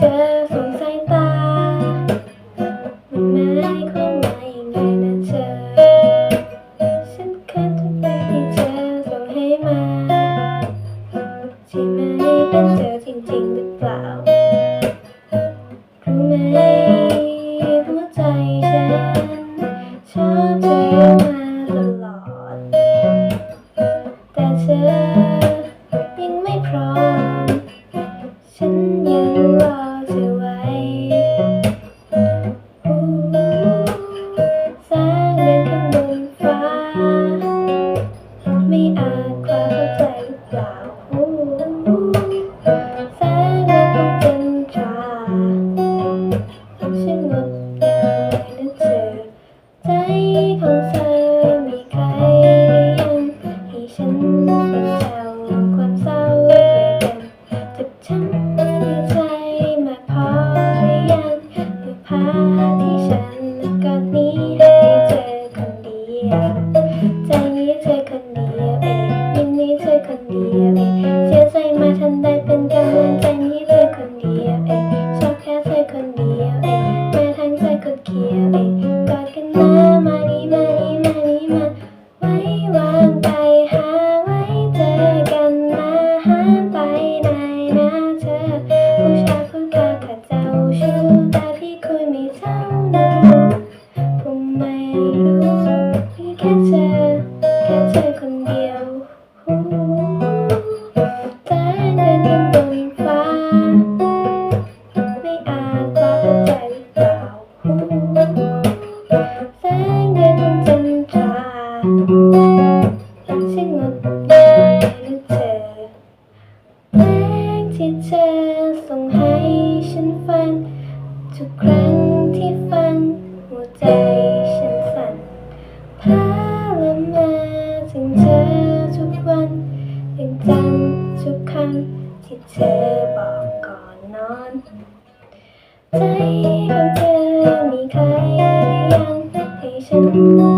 ธอสงสายตา มันไม่ความหมายยังไรนะเธอ ฉันคันทุกอย่างที่เธอส่งให้มาใช่ไหมเป็นเธอจริงๆหรือเปล่า รู้ไหมหัวใจฉันชอบเธอมาตลอด แต่เธอ ยไม่เท่านั้นผมไม่รู้มีแค่เธอแค่เธอคนเดียวแต่เดินบนบนฟ้า ไม่อาจบอกหัวใจหรือเปล่าแสงเดือนบนจันทราช่างงดงามเหลือเธอเพลงที่เธอส่งให้ฉันฟังทุกครั้ง ที่ฟังหัวใจฉันสั่นพาละมาถึงเธอทุกวันยังจำทุกคำที่เธอบอกก่อนนอน ใจของเธอมีใครยังให้ฉันเป็น